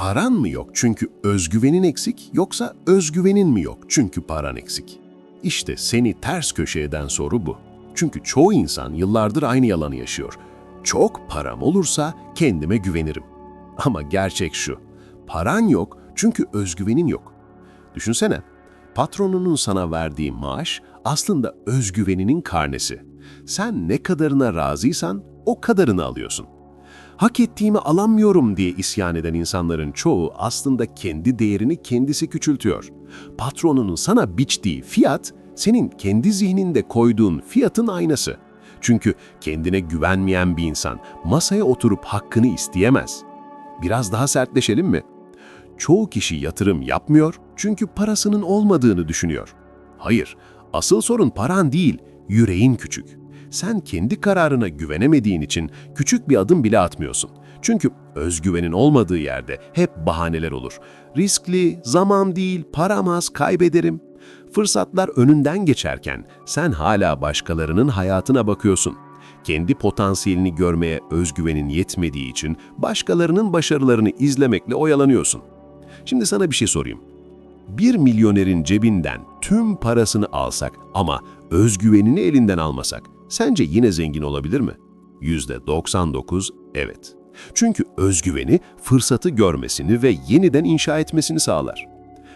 Paran mı yok çünkü özgüvenin eksik yoksa özgüvenin mi yok çünkü paran eksik? İşte seni ters köşeye eden soru bu. Çünkü çoğu insan yıllardır aynı yalanı yaşıyor. Çok param olursa kendime güvenirim. Ama gerçek şu. Paran yok çünkü özgüvenin yok. Düşünsene, patronunun sana verdiği maaş aslında özgüveninin karnesi. Sen ne kadarına razıysan o kadarını alıyorsun. Hak ettiğimi alamıyorum diye isyan eden insanların çoğu aslında kendi değerini kendisi küçültüyor. Patronunun sana biçtiği fiyat, senin kendi zihninde koyduğun fiyatın aynası. Çünkü kendine güvenmeyen bir insan masaya oturup hakkını isteyemez. Biraz daha sertleşelim mi? Çoğu kişi yatırım yapmıyor çünkü parasının olmadığını düşünüyor. Hayır, asıl sorun paran değil, yüreğin küçük. Sen kendi kararına güvenemediğin için küçük bir adım bile atmıyorsun. Çünkü özgüvenin olmadığı yerde hep bahaneler olur. Riskli, zaman değil, param az, kaybederim. Fırsatlar önünden geçerken sen hala başkalarının hayatına bakıyorsun. Kendi potansiyelini görmeye özgüvenin yetmediği için başkalarının başarılarını izlemekle oyalanıyorsun. Şimdi sana bir şey sorayım. Bir milyonerin cebinden tüm parasını alsak ama özgüvenini elinden almasak, sence yine zengin olabilir mi? %99 evet. Çünkü özgüveni fırsatı görmesini ve yeniden inşa etmesini sağlar.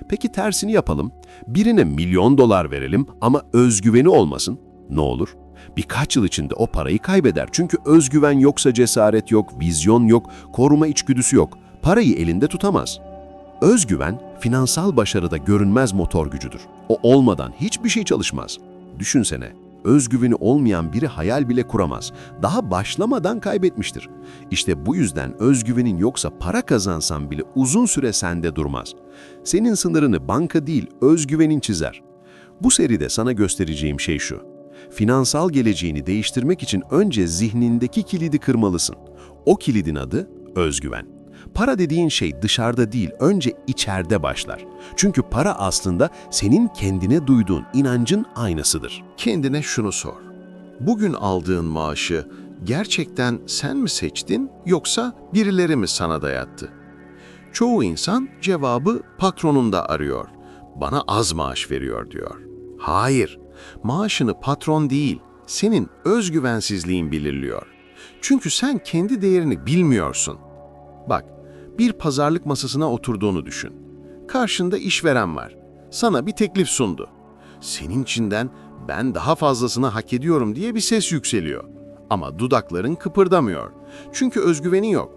Peki tersini yapalım. Birine milyon dolar verelim ama özgüveni olmasın. Ne olur? Birkaç yıl içinde o parayı kaybeder. Çünkü özgüven yoksa cesaret yok, vizyon yok, koruma içgüdüsü yok. Parayı elinde tutamaz. Özgüven, finansal başarıda görünmez motor gücüdür. O olmadan hiçbir şey çalışmaz. Düşünsene, özgüveni olmayan biri hayal bile kuramaz. Daha başlamadan kaybetmiştir. İşte bu yüzden özgüvenin yoksa para kazansan bile uzun süre sende durmaz. Senin sınırını banka değil, özgüvenin çizer. Bu seride sana göstereceğim şey şu. Finansal geleceğini değiştirmek için önce zihnindeki kilidi kırmalısın. O kilidin adı özgüven. Para dediğin şey dışarıda değil, önce içeride başlar. Çünkü para aslında senin kendine duyduğun inancın aynasıdır. Kendine şunu sor. Bugün aldığın maaşı gerçekten sen mi seçtin yoksa birileri mi sana dayattı? Çoğu insan cevabı patronunda arıyor. Bana az maaş veriyor diyor. Hayır, maaşını patron değil, senin özgüvensizliğin belirliyor. Çünkü sen kendi değerini bilmiyorsun. Bak, bir pazarlık masasına oturduğunu düşün. Karşında işveren var. Sana bir teklif sundu. Senin içinden ben daha fazlasını hak ediyorum diye bir ses yükseliyor. Ama dudakların kıpırdamıyor. Çünkü özgüveni yok.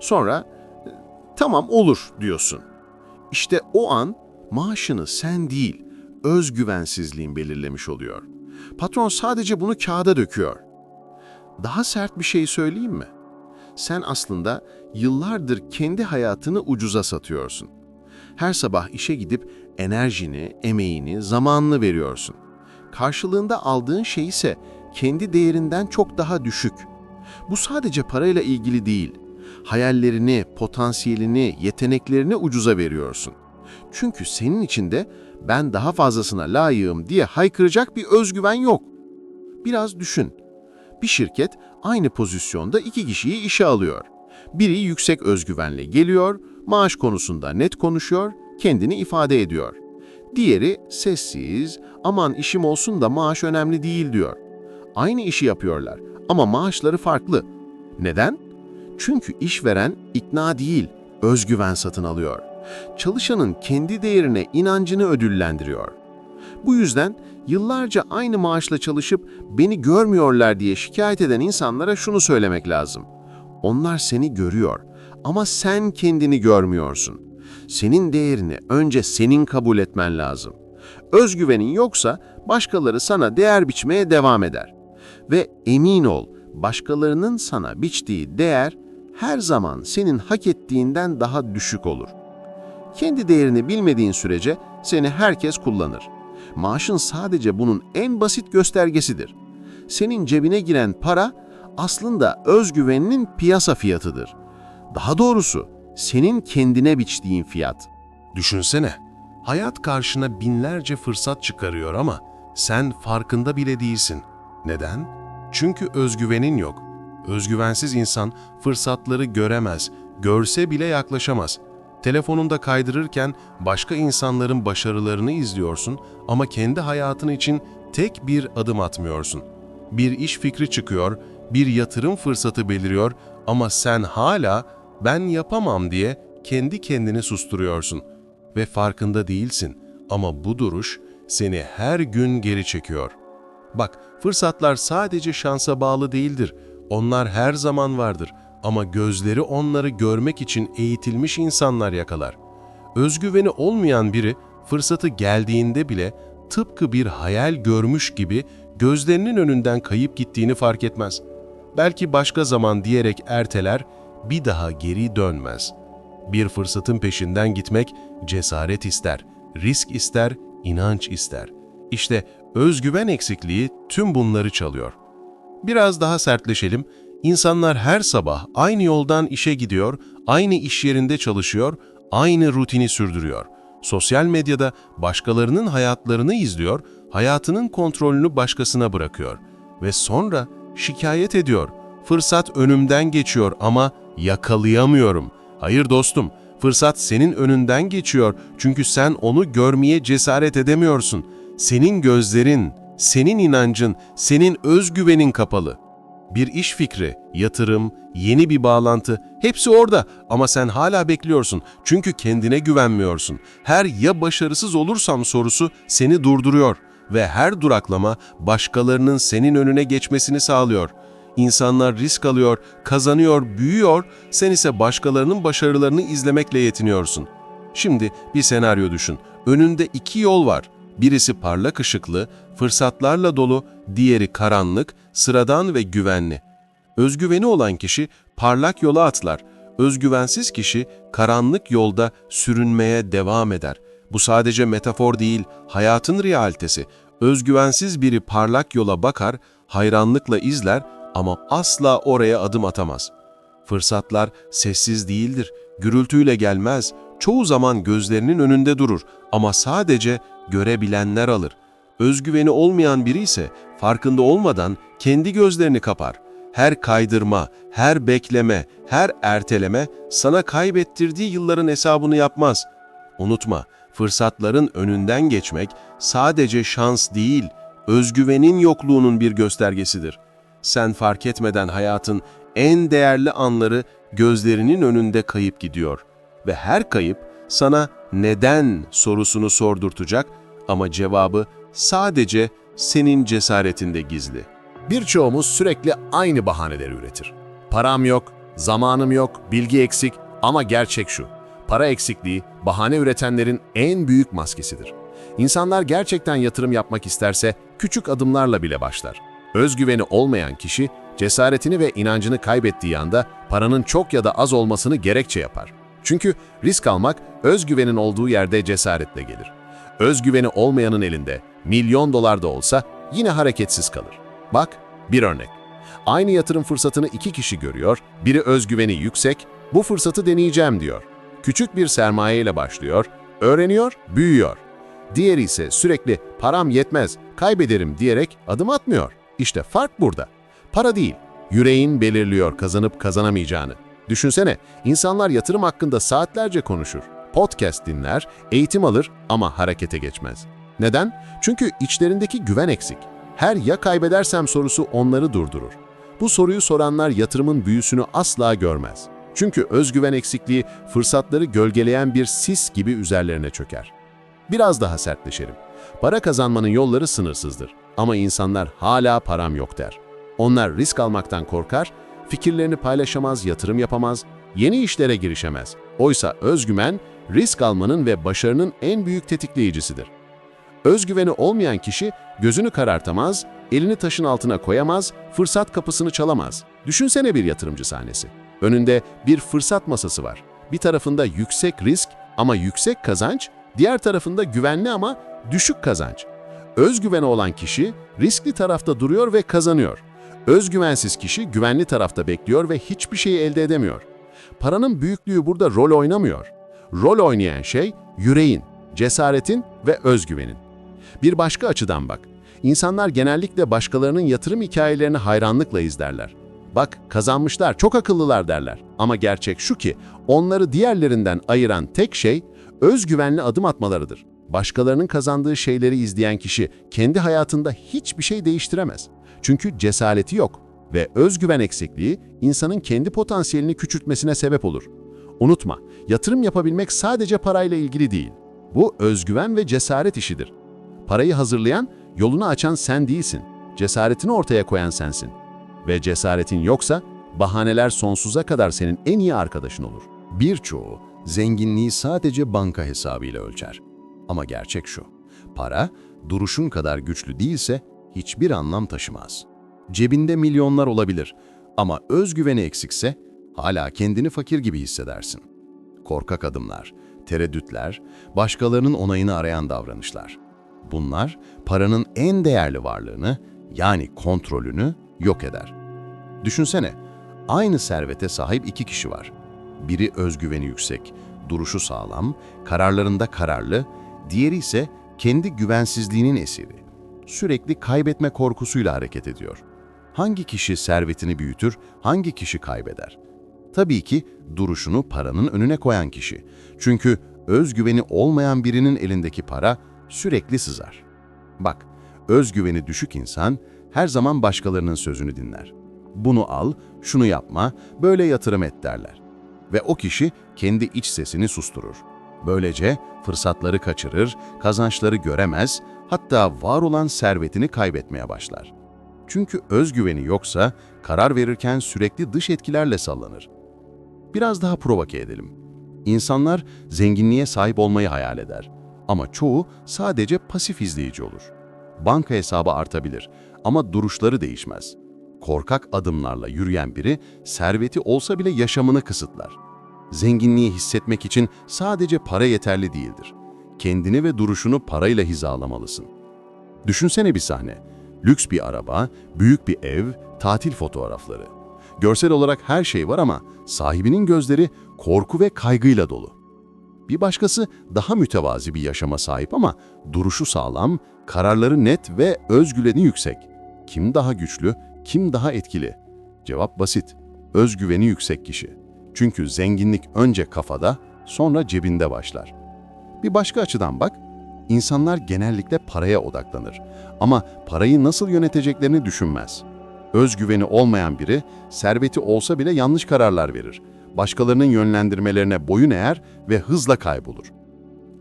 Sonra "E, tamam olur diyorsun. İşte o an maaşını sen değil, özgüvensizliğin belirlemiş oluyor. Patron sadece bunu kağıda döküyor. Daha sert bir şey söyleyeyim mi? Sen aslında yıllardır kendi hayatını ucuza satıyorsun. Her sabah işe gidip enerjini, emeğini, zamanını veriyorsun. Karşılığında aldığın şey ise kendi değerinden çok daha düşük. Bu sadece parayla ilgili değil. Hayallerini, potansiyelini, yeteneklerini ucuza veriyorsun. Çünkü senin içinde ben daha fazlasına layığım diye haykıracak bir özgüven yok. Biraz düşün. Bir şirket aynı pozisyonda iki kişiyi işe alıyor. Biri yüksek özgüvenle geliyor, maaş konusunda net konuşuyor, kendini ifade ediyor. Diğeri sessiz, aman işim olsun da maaş önemli değil diyor. Aynı işi yapıyorlar ama maaşları farklı. Neden? Çünkü işveren ikna değil, özgüven satın alıyor. Çalışanın kendi değerine inancını ödüllendiriyor. Bu yüzden yıllarca aynı maaşla çalışıp beni görmüyorlar diye şikayet eden insanlara şunu söylemek lazım. Onlar seni görüyor ama sen kendini görmüyorsun. Senin değerini önce senin kabul etmen lazım. Özgüvenin yoksa başkaları sana değer biçmeye devam eder. Ve emin ol, başkalarının sana biçtiği değer her zaman senin hak ettiğinden daha düşük olur. Kendi değerini bilmediğin sürece seni herkes kullanır. Maaşın sadece bunun en basit göstergesidir. Senin cebine giren para aslında özgüveninin piyasa fiyatıdır. Daha doğrusu senin kendine biçtiğin fiyat. Düşünsene, hayat karşına binlerce fırsat çıkarıyor ama sen farkında bile değilsin. Neden? Çünkü özgüvenin yok. Özgüvensiz insan fırsatları göremez, görse bile yaklaşamaz. Telefonunda kaydırırken başka insanların başarılarını izliyorsun ama kendi hayatın için tek bir adım atmıyorsun. Bir iş fikri çıkıyor, bir yatırım fırsatı beliriyor ama sen hala ben yapamam diye kendi kendini susturuyorsun ve farkında değilsin ama bu duruş seni her gün geri çekiyor. Bak, fırsatlar sadece şansa bağlı değildir. Onlar her zaman vardır ama gözleri onları görmek için eğitilmiş insanlar yakalar. Özgüveni olmayan biri fırsatı geldiğinde bile tıpkı bir hayal görmüş gibi gözlerinin önünden kayıp gittiğini fark etmez. Belki başka zaman diyerek erteler, bir daha geri dönmez. Bir fırsatın peşinden gitmek cesaret ister, risk ister, inanç ister. İşte özgüven eksikliği tüm bunları çalıyor. Biraz daha sertleşelim. İnsanlar her sabah aynı yoldan işe gidiyor, aynı iş yerinde çalışıyor, aynı rutini sürdürüyor. Sosyal medyada başkalarının hayatlarını izliyor, hayatının kontrolünü başkasına bırakıyor. Ve sonra şikayet ediyor. Fırsat önümden geçiyor ama yakalayamıyorum. Hayır dostum, fırsat senin önünden geçiyor çünkü sen onu görmeye cesaret edemiyorsun. Senin gözlerin, senin inancın, senin özgüvenin kapalı. Bir iş fikri, yatırım, yeni bir bağlantı hepsi orada ama sen hala bekliyorsun çünkü kendine güvenmiyorsun. Her ya başarısız olursam sorusu seni durduruyor ve her duraklama başkalarının senin önüne geçmesini sağlıyor. İnsanlar risk alıyor, kazanıyor, büyüyor, sen ise başkalarının başarılarını izlemekle yetiniyorsun. Şimdi bir senaryo düşün. Önünde iki yol var. Birisi parlak ışıklı, fırsatlarla dolu, diğeri karanlık, sıradan ve güvenli. Özgüveni olan kişi parlak yola atlar. Özgüvensiz kişi karanlık yolda sürünmeye devam eder. Bu sadece metafor değil, hayatın realitesi. Özgüvensiz biri parlak yola bakar, hayranlıkla izler ama asla oraya adım atamaz. Fırsatlar sessiz değildir, gürültüyle gelmez, çoğu zaman gözlerinin önünde durur ama sadece görebilenler alır. Özgüveni olmayan biri ise farkında olmadan kendi gözlerini kapar. Her kaydırma, her bekleme, her erteleme sana kaybettirdiği yılların hesabını yapmaz. Unutma, fırsatların önünden geçmek sadece şans değil, özgüvenin yokluğunun bir göstergesidir. Sen fark etmeden hayatın en değerli anları gözlerinin önünde kayıp gidiyor ve her kayıp sana neden sorusunu sordurtacak ama cevabı sadece senin cesaretinde gizli. Birçoğumuz sürekli aynı bahaneleri üretir. Param yok, zamanım yok, bilgi eksik ama gerçek şu. Para eksikliği bahane üretenlerin en büyük maskesidir. İnsanlar gerçekten yatırım yapmak isterse küçük adımlarla bile başlar. Özgüveni olmayan kişi cesaretini ve inancını kaybettiği anda paranın çok ya da az olmasını gerekçe yapar. Çünkü risk almak özgüvenin olduğu yerde cesaretle gelir. Özgüveni olmayanın elinde milyon dolar da olsa yine hareketsiz kalır. Bak bir örnek. Aynı yatırım fırsatını iki kişi görüyor, biri özgüveni yüksek, bu fırsatı deneyeceğim diyor. Küçük bir sermaye ile başlıyor, öğreniyor, büyüyor. Diğeri ise sürekli param yetmez, kaybederim diyerek adım atmıyor. İşte fark burada. Para değil, yüreğin belirliyor kazanıp kazanamayacağını. Düşünsene, insanlar yatırım hakkında saatlerce konuşur. Podcast dinler, eğitim alır ama harekete geçmez. Neden? Çünkü içlerindeki güven eksik. Her ya kaybedersem sorusu onları durdurur. Bu soruyu soranlar yatırımın büyüsünü asla görmez. Çünkü özgüven eksikliği fırsatları gölgeleyen bir sis gibi üzerlerine çöker. Biraz daha sertleşelim. Para kazanmanın yolları sınırsızdır. Ama insanlar hala param yok der. Onlar risk almaktan korkar, fikirlerini paylaşamaz, yatırım yapamaz, yeni işlere girişemez. Oysa özgüven, risk almanın ve başarının en büyük tetikleyicisidir. Özgüveni olmayan kişi gözünü karartamaz, elini taşın altına koyamaz, fırsat kapısını çalamaz. Düşünsene bir yatırımcı sahnesi. Önünde bir fırsat masası var. Bir tarafında yüksek risk ama yüksek kazanç, diğer tarafında güvenli ama düşük kazanç. Özgüveni olan kişi riskli tarafta duruyor ve kazanıyor. Özgüvensiz kişi güvenli tarafta bekliyor ve hiçbir şeyi elde edemiyor. Paranın büyüklüğü burada rol oynamıyor. Rol oynayan şey yüreğin, cesaretin ve özgüvenin. Bir başka açıdan bak. İnsanlar genellikle başkalarının yatırım hikayelerini hayranlıkla izlerler. Bak kazanmışlar, çok akıllılar derler. Ama gerçek şu ki onları diğerlerinden ayıran tek şey özgüvenli adım atmalarıdır. Başkalarının kazandığı şeyleri izleyen kişi kendi hayatında hiçbir şey değiştiremez. Çünkü cesareti yok ve özgüven eksikliği insanın kendi potansiyelini küçültmesine sebep olur. Unutma, yatırım yapabilmek sadece parayla ilgili değil. Bu özgüven ve cesaret işidir. Parayı hazırlayan, yolunu açan sen değilsin. Cesaretini ortaya koyan sensin. Ve cesaretin yoksa bahaneler sonsuza kadar senin en iyi arkadaşın olur. Birçoğu zenginliği sadece banka hesabıyla ölçer. Ama gerçek şu, para duruşun kadar güçlü değilse hiçbir anlam taşımaz. Cebinde milyonlar olabilir ama özgüveni eksikse hala kendini fakir gibi hissedersin. Korkak adımlar, tereddütler, başkalarının onayını arayan davranışlar. Bunlar paranın en değerli varlığını yani kontrolünü yok eder. Düşünsene, aynı servete sahip iki kişi var. Biri özgüveni yüksek, duruşu sağlam, kararlarında kararlı, diğeri ise kendi güvensizliğinin esiri. Sürekli kaybetme korkusuyla hareket ediyor. Hangi kişi servetini büyütür, hangi kişi kaybeder? Tabii ki duruşunu paranın önüne koyan kişi. Çünkü özgüveni olmayan birinin elindeki para sürekli sızar. Bak, özgüveni düşük insan her zaman başkalarının sözünü dinler. Bunu al, şunu yapma, böyle yatırım et derler. Ve o kişi kendi iç sesini susturur. Böylece fırsatları kaçırır, kazançları göremez, hatta var olan servetini kaybetmeye başlar. Çünkü özgüveni yoksa karar verirken sürekli dış etkilerle sallanır. Biraz daha provoke edelim. İnsanlar zenginliğe sahip olmayı hayal eder. Ama çoğu sadece pasif izleyici olur. Banka hesabı artabilir ama duruşları değişmez. Korkak adımlarla yürüyen biri serveti olsa bile yaşamını kısıtlar. Zenginliği hissetmek için sadece para yeterli değildir. Kendini ve duruşunu parayla hizalamalısın. Düşünsene bir sahne. Lüks bir araba, büyük bir ev, tatil fotoğrafları. Görsel olarak her şey var ama sahibinin gözleri korku ve kaygıyla dolu. Bir başkası daha mütevazi bir yaşama sahip ama duruşu sağlam, kararları net ve özgüveni yüksek. Kim daha güçlü, kim daha etkili? Cevap basit. Özgüveni yüksek kişi. Çünkü zenginlik önce kafada, sonra cebinde başlar. Bir başka açıdan bak, insanlar genellikle paraya odaklanır ama parayı nasıl yöneteceklerini düşünmez. Özgüveni olmayan biri, serveti olsa bile yanlış kararlar verir. Başkalarının yönlendirmelerine boyun eğer ve hızla kaybolur.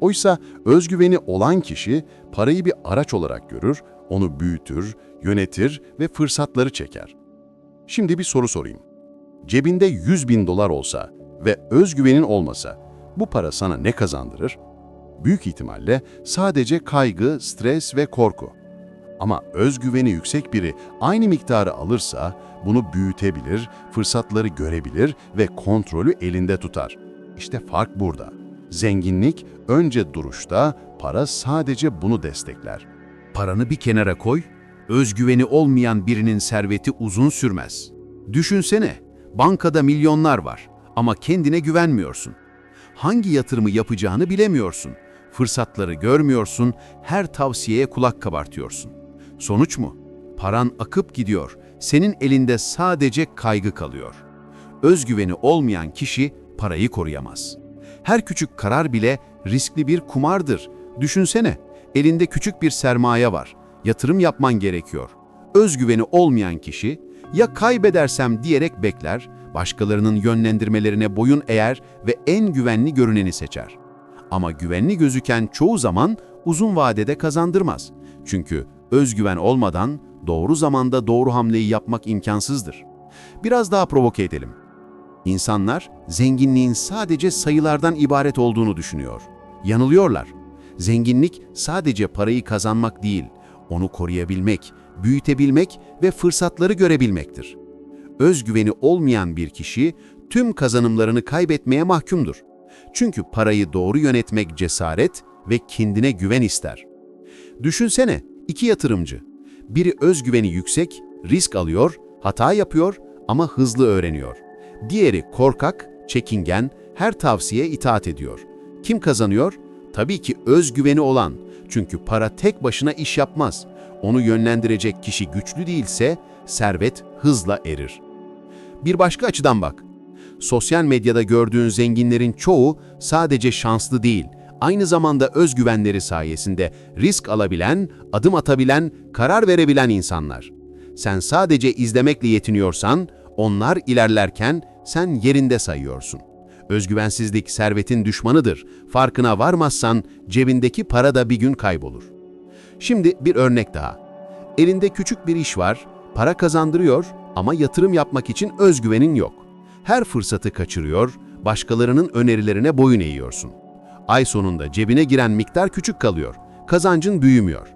Oysa özgüveni olan kişi parayı bir araç olarak görür, onu büyütür, yönetir ve fırsatları çeker. Şimdi bir soru sorayım. Cebinde 100 bin dolar olsa ve özgüvenin olmasa bu para sana ne kazandırır? Büyük ihtimalle sadece kaygı, stres ve korku. Ama özgüveni yüksek biri aynı miktarı alırsa bunu büyütebilir, fırsatları görebilir ve kontrolü elinde tutar. İşte fark burada. Zenginlik önce duruşta, para sadece bunu destekler. Paranı bir kenara koy, özgüveni olmayan birinin serveti uzun sürmez. Düşünsene, bankada milyonlar var ama kendine güvenmiyorsun. Hangi yatırımı yapacağını bilemiyorsun. Fırsatları görmüyorsun, her tavsiyeye kulak kabartıyorsun. Sonuç mu? Paran akıp gidiyor, senin elinde sadece kaygı kalıyor. Özgüveni olmayan kişi parayı koruyamaz. Her küçük karar bile riskli bir kumardır. Düşünsene, elinde küçük bir sermaye var. Yatırım yapman gerekiyor. Özgüveni olmayan kişi ya kaybedersem diyerek bekler, başkalarının yönlendirmelerine boyun eğer ve en güvenli görüneni seçer. Ama güvenli gözüken çoğu zaman uzun vadede kazandırmaz. Çünkü özgüven olmadan doğru zamanda doğru hamleyi yapmak imkansızdır. Biraz daha provoke edelim. İnsanlar zenginliğin sadece sayılardan ibaret olduğunu düşünüyor. Yanılıyorlar. Zenginlik sadece parayı kazanmak değil, onu koruyabilmek, büyütebilmek ve fırsatları görebilmektir. Özgüveni olmayan bir kişi tüm kazanımlarını kaybetmeye mahkumdur. Çünkü parayı doğru yönetmek cesaret ve kendine güven ister. Düşünsene, iki yatırımcı. Biri özgüveni yüksek, risk alıyor, hata yapıyor ama hızlı öğreniyor. Diğeri korkak, çekingen, her tavsiye itaat ediyor. Kim kazanıyor? Tabii ki özgüveni olan. Çünkü para tek başına iş yapmaz. Onu yönlendirecek kişi güçlü değilse servet hızla erir. Bir başka açıdan bak. Sosyal medyada gördüğün zenginlerin çoğu sadece şanslı değil, aynı zamanda özgüvenleri sayesinde risk alabilen, adım atabilen, karar verebilen insanlar. Sen sadece izlemekle yetiniyorsan, onlar ilerlerken sen yerinde sayıyorsun. Özgüvensizlik servetin düşmanıdır. Farkına varmazsan cebindeki para da bir gün kaybolur. Şimdi bir örnek daha. Elinde küçük bir iş var, para kazandırıyor ama yatırım yapmak için özgüvenin yok. Her fırsatı kaçırıyor, başkalarının önerilerine boyun eğiyorsun. Ay sonunda cebine giren miktar küçük kalıyor, kazancın büyümüyor.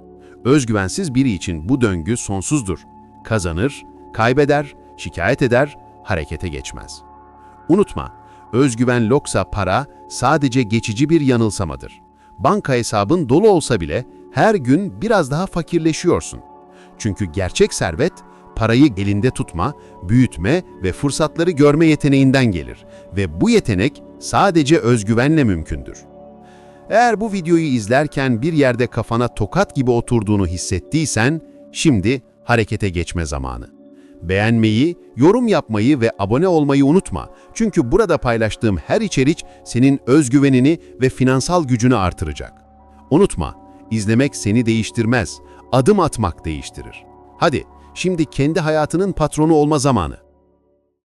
Özgüvensiz biri için bu döngü sonsuzdur. Kazanır, kaybeder, şikayet eder, harekete geçmez. Unutma, özgüven loksa para sadece geçici bir yanılsamadır. Banka hesabın dolu olsa bile her gün biraz daha fakirleşiyorsun. Çünkü gerçek servet, parayı elinde tutma, büyütme ve fırsatları görme yeteneğinden gelir ve bu yetenek sadece özgüvenle mümkündür. Eğer bu videoyu izlerken bir yerde kafana tokat gibi oturduğunu hissettiysen, şimdi harekete geçme zamanı. Beğenmeyi, yorum yapmayı ve abone olmayı unutma. Çünkü burada paylaştığım her içerik senin özgüvenini ve finansal gücünü artıracak. Unutma, izlemek seni değiştirmez, adım atmak değiştirir. Hadi, şimdi kendi hayatının patronu olma zamanı.